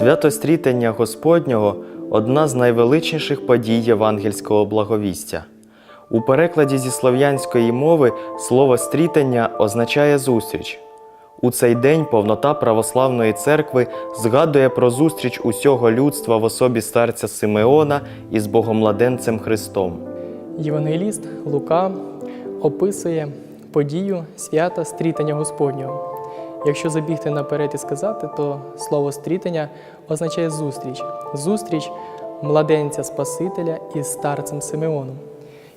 Свято стрітення Господнього одна з найвеличніших подій євангельського благовістя. У перекладі зі слов'янської мови слово стрітення означає зустріч. У цей день повнота православної церкви згадує про зустріч усього людства в особі старця Симеона із Богомладенцем Христом. Євангеліст Лука описує подію свята стрітання Господнього. Якщо забігти наперед і сказати, то слово стрітання означає зустріч. Зустріч младенця Спасителя із старцем Симеоном.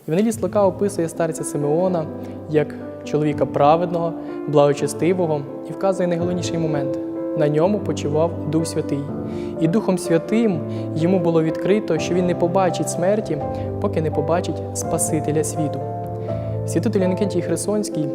Євангеліст Лука описує старця Симеона як чоловіка праведного, благочестивого і вказує найголовніший момент. На ньому почував Дух Святий. І Духом Святим йому було відкрито, що він не побачить смерті, поки не побачить Спасителя світу. Святитель Інокентій Херсонський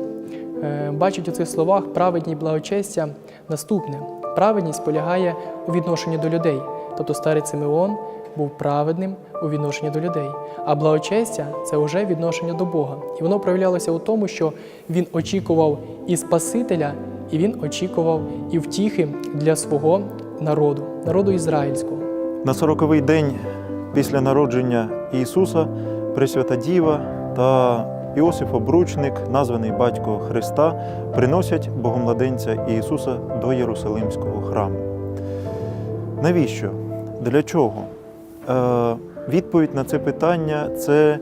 бачить у цих словах праведні благочестя наступне. Праведність полягає у відношенні до людей. Тобто старець Симеон був праведним у відношенні до людей. А благочестя це вже відношення до Бога. І воно проявлялося у тому, що він очікував і Спасителя, і він очікував і втіхи для свого народу, народу ізраїльського. На сороковий день після народження Ісуса Пресвята Діва та Іосиф Обручник, названий батько Христа, приносять Богомладенця Ісуса до Єрусалимського храму. Навіщо? Для чого? Е, відповідь на це питання це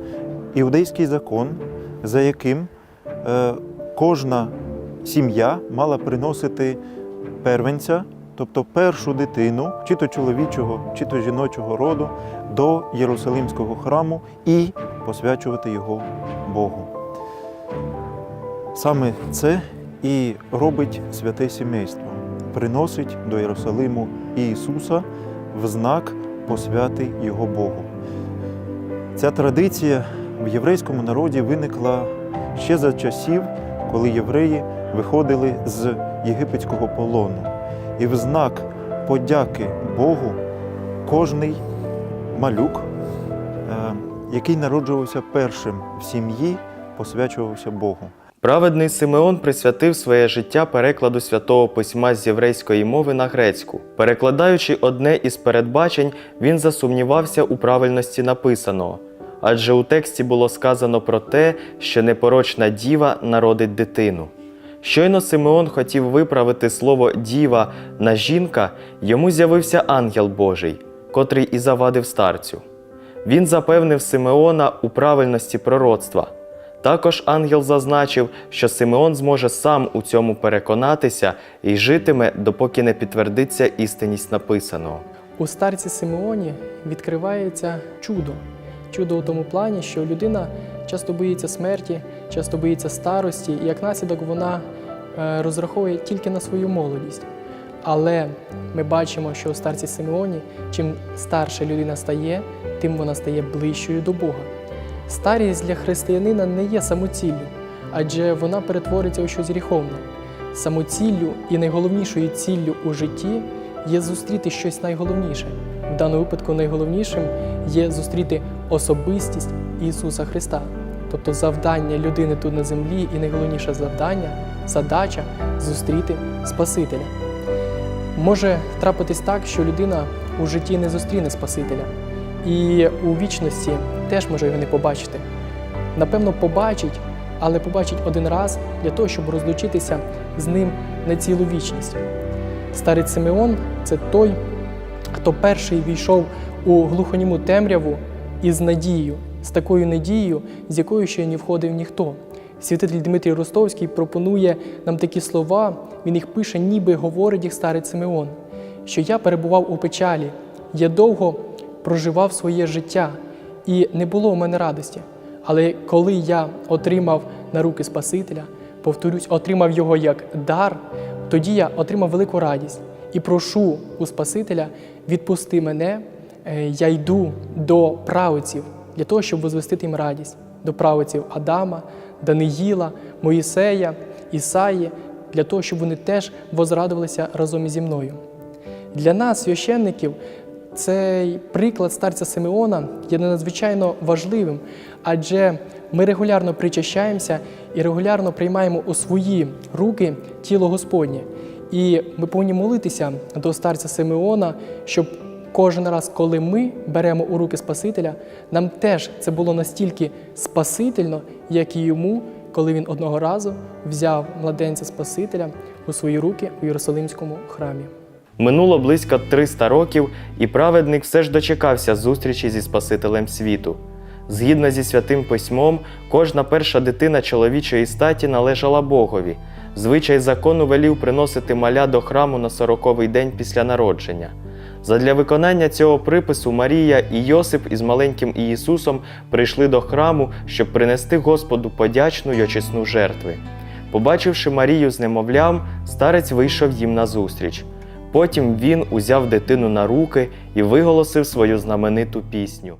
іудейський закон, за яким е, кожна сім'я мала приносити первенця, тобто першу дитину, чи то чоловічого, чи то жіночого роду, до Єрусалимського храму і посвячувати його Богу. Саме це і робить святе сімейство, приносить до Єрусалиму Ісуса в знак посвяти Його Богу. Ця традиція в єврейському народі виникла ще за часів, коли євреї виходили з єгипетського полону. І в знак подяки Богу кожний малюк, е, який народжувався першим в сім'ї, посвячувався Богу. Праведний Симеон присвятив своє життя перекладу святого письма з єврейської мови на грецьку. Перекладаючи одне із передбачень, він засумнівався у правильності написаного. Адже у тексті було сказано про те, що непорочна діва народить дитину. Щойно Симеон хотів виправити слово діва на жінка, йому з'явився ангел Божий, котрий і завадив старцю. Він запевнив Симеона у правильності пророцтва. Також ангел зазначив, що Симеон зможе сам у цьому переконатися і житиме, допоки не підтвердиться істинність написаного. У старці Симеоні відкривається чудо. Чудо у тому плані, що людина часто боїться смерті, часто боїться старості, і як наслідок вона е, розраховує тільки на свою молодість. Але ми бачимо, що у старці Симеоні, чим старша людина стає, тим вона стає ближчою до Бога. Старість для християнина не є самоціллю, адже вона перетвориться у щось гріховне. Самоціллю і найголовнішою ціллю у житті є зустріти щось найголовніше. В даному випадку найголовнішим є зустріти особистість Ісуса Христа. Тобто завдання людини тут на землі і найголовніше завдання, задача зустріти Спасителя. Може трапитись так, що людина у житті не зустріне Спасителя, і у вічності теж може його не побачити. Напевно, побачить, але побачить один раз для того, щоб розлучитися з ним на цілу вічність. Старець Симеон це той, хто перший війшов у глухоніму темряву із надією, з такою надією, з якою ще не входив ніхто. Святитель Дмитрій Ростовський пропонує нам такі слова, він їх пише, ніби говорить їх старець Симеон, що я перебував у печалі, я довго проживав своє життя, і не було у мене радості. Але коли я отримав на руки Спасителя, повторюсь, отримав його як дар, тоді я отримав велику радість і прошу у Спасителя, відпусти мене, е, я йду до правоців для того, щоб возвестити їм радість, до правоців Адама, Даниїла, Моїсея, Ісаї, для того, щоб вони теж возрадувалися разом зі мною. Для нас, священників, цей приклад старця Симеона є надзвичайно важливим, адже ми регулярно причащаємося і регулярно приймаємо у свої руки тіло Господнє. І ми повинні молитися до старця Симеона, щоб кожен раз, коли ми беремо у руки Спасителя, нам теж це було настільки спасительно, як і йому, коли він одного разу взяв младенця Спасителя у свої руки у Єрусалимському храмі. Минуло близько 300 років, і праведник все ж дочекався зустрічі зі Спасителем світу. Згідно зі святим письмом, кожна перша дитина чоловічої статі належала Богові. Звичай закону велів приносити маля до храму на сороковий день після народження. Задля виконання цього припису Марія і Йосип із маленьким Ісусом прийшли до храму, щоб принести Господу подячну й очисну жертви. Побачивши Марію з немовлям, старець вийшов їм назустріч. Потім він узяв дитину на руки і виголосив свою знамениту пісню.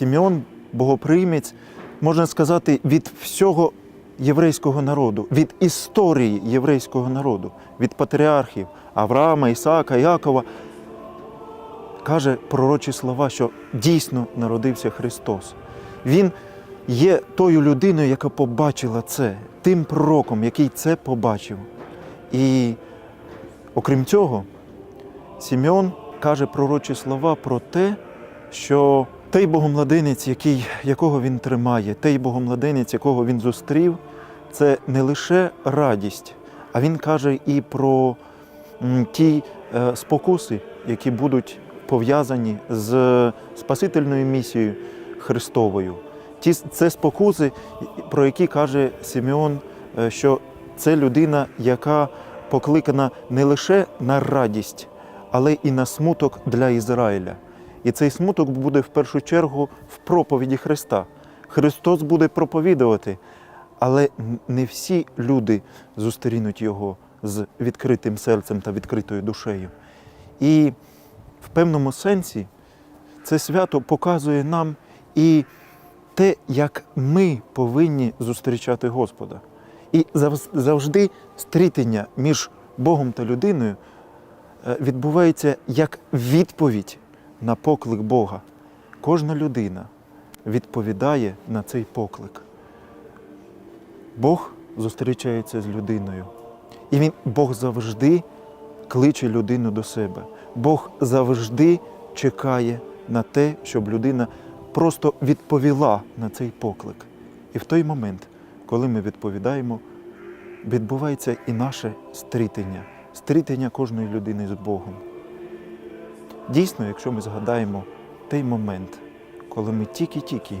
Сімеон богоприймець, можна сказати, від всього єврейського народу, від історії єврейського народу, від патріархів Авраама, Ісаака, Якова. Каже пророчі слова, що дійсно народився Христос. Він є тою людиною, яка побачила це, тим пророком, який це побачив. І окрім цього, Сімеон каже пророчі слова про те, що той богомладенець, який, якого він тримає, той богомладенець, якого він зустрів, це не лише радість, а він каже і про ті е, спокуси, які будуть пов'язані з спасительною місією Христовою. Ті, це спокуси, про які каже Симеон, е, що це людина, яка покликана не лише на радість, але і на смуток для Ізраїля. І цей смуток буде в першу чергу в проповіді Христа. Христос буде проповідувати, але не всі люди зустрінуть його з відкритим серцем та відкритою душею. І в певному сенсі це свято показує нам і те, як ми повинні зустрічати Господа. І завжди стрітення між Богом та людиною е, відбувається як відповідь на поклик Бога. Кожна людина відповідає на цей поклик. Бог зустрічається з людиною. І він, Бог завжди кличе людину до себе. Бог завжди чекає на те, щоб людина просто відповіла на цей поклик. І в той момент, коли ми відповідаємо, відбувається і наше стрітення, стрітення кожної людини з Богом. Дійсно, якщо ми згадаємо той момент, коли ми тільки-тільки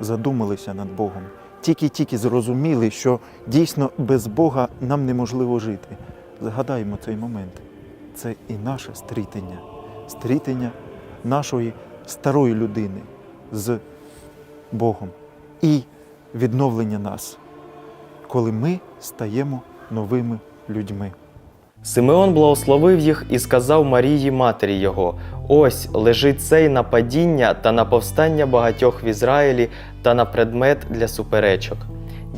задумалися над Богом, тільки-тільки зрозуміли, що дійсно без Бога нам неможливо жити. Згадаємо цей момент. Це і наше стрітення, стрітення нашої старої людини з Богом і відновлення нас, коли ми стаємо новими людьми. Симеон благословив їх і сказав Марії матері його: Ось лежить цей на падіння та на повстання багатьох в Ізраїлі та на предмет для суперечок.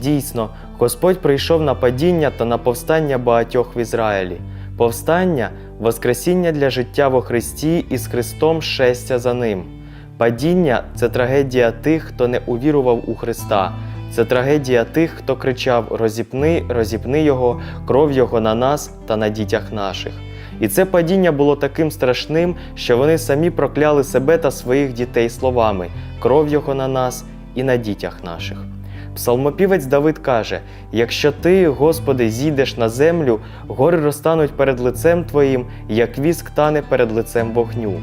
Дійсно, Господь прийшов на падіння та на повстання багатьох в Ізраїлі. Повстання Воскресіння для життя во Христі і з Христом шестя за ним. Падіння це трагедія тих, хто не увірував у Христа. Це трагедія тих, хто кричав Розіпни, розіпни Його, кров Його на нас та на дітях наших. І це падіння було таким страшним, що вони самі прокляли себе та своїх дітей словами кров Його на нас і на дітях наших. Псалмопівець Давид каже: Якщо ти, Господи, зійдеш на землю, гори розтануть перед лицем Твоїм, як віск тане перед лицем вогню.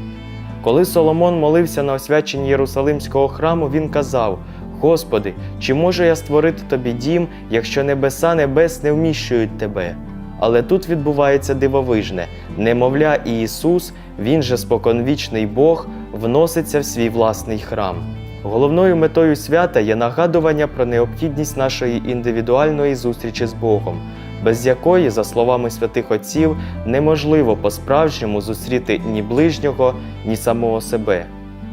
Коли Соломон молився на освяченні Єрусалимського храму, він казав: Господи, чи можу я створити тобі дім, якщо небеса небес не вміщують тебе? Але тут відбувається дивовижне: немовля і Ісус, Він же споконвічний Бог, вноситься в свій власний храм. Головною метою свята є нагадування про необхідність нашої індивідуальної зустрічі з Богом, без якої, за словами святих отців, неможливо по-справжньому зустріти ні ближнього, ні самого себе.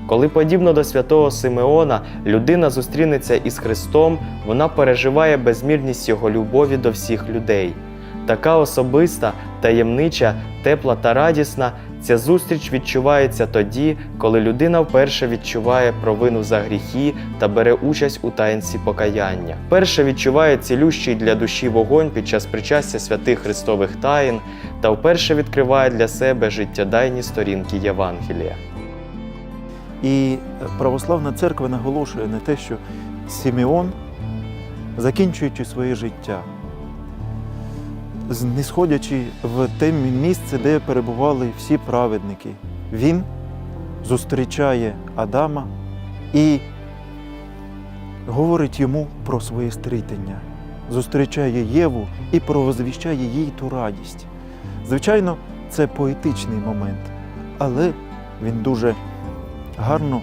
Коли подібно до святого Симеона людина зустрінеться із Христом, вона переживає безмірність Його любові до всіх людей. Така особиста, таємнича, тепла та радісна ця зустріч відчувається тоді, коли людина вперше відчуває провину за гріхи та бере участь у таїнці покаяння. Вперше відчуває цілющий для душі вогонь під час причастя святих Христових таїн та вперше відкриває для себе життєдайні сторінки Євангелія. І православна церква наголошує на те, що Симеон, закінчуючи своє життя, знисходячи в те місце, де перебували всі праведники, він зустрічає Адама і говорить йому про своє стрітення, зустрічає Єву і провозвіщає їй ту радість. Звичайно, це поетичний момент, але він дуже гарно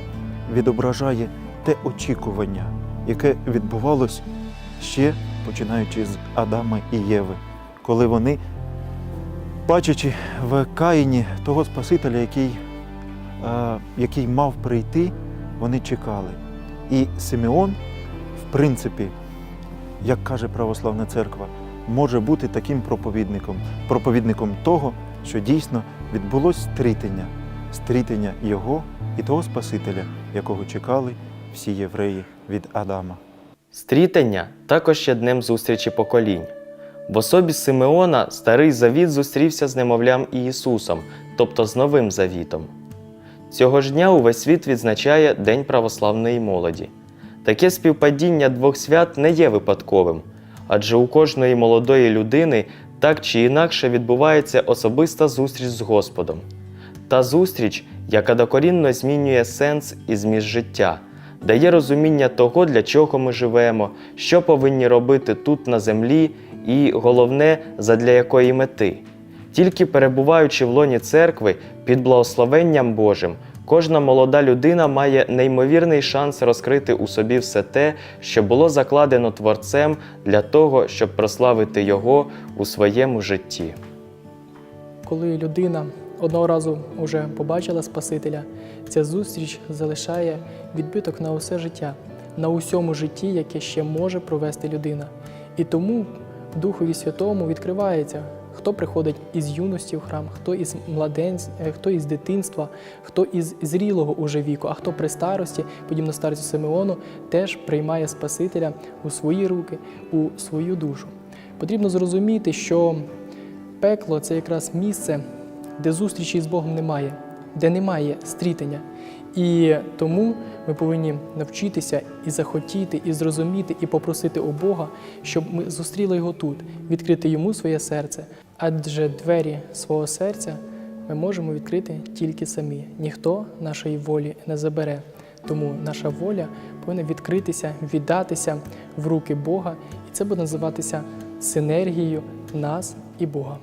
відображає те очікування, яке відбувалось ще починаючи з Адама і Єви, коли вони, бачачи в Каїні того Спасителя, який, е, який мав прийти, вони чекали. І Симеон, в принципі, як каже православна церква, може бути таким проповідником, проповідником того, що дійсно відбулось стрітення, стрітення Його і того Спасителя, якого чекали всі євреї від Адама. Стрітення також є днем зустрічі поколінь. В особі Симеона старий завіт зустрівся з немовлям і Ісусом, тобто з Новим Завітом. Цього ж дня увесь світ відзначає День православної молоді. Таке співпадіння двох свят не є випадковим, адже у кожної молодої людини так чи інакше відбувається особиста зустріч з Господом. Та зустріч, яка докорінно змінює сенс і зміст життя, дає розуміння того, для чого ми живемо, що повинні робити тут на землі, і головне, задля якої мети. Тільки перебуваючи в лоні церкви під благословенням Божим, кожна молода людина має неймовірний шанс розкрити у собі все те, що було закладено Творцем для того, щоб прославити Його у своєму житті. Коли людина одного разу вже побачила Спасителя, ця зустріч залишає відбиток на усе життя, на усьому житті, яке ще може провести людина. І тому Духові Святому відкривається, хто приходить із юності в храм, хто із младенць, е, хто із дитинства, хто із зрілого уже віку, а хто при старості, подібно старцю Симеону, теж приймає Спасителя у свої руки, у свою душу. Потрібно зрозуміти, що пекло це якраз місце, де зустрічі з Богом немає, де немає стрітення. І тому ми повинні навчитися і захотіти, і зрозуміти, і попросити у Бога, щоб ми зустріли його тут, відкрити йому своє серце. Адже двері свого серця ми можемо відкрити тільки самі. Ніхто нашої волі не забере. Тому наша воля повинна відкритися, віддатися в руки Бога, і це буде називатися синергією нас і Бога.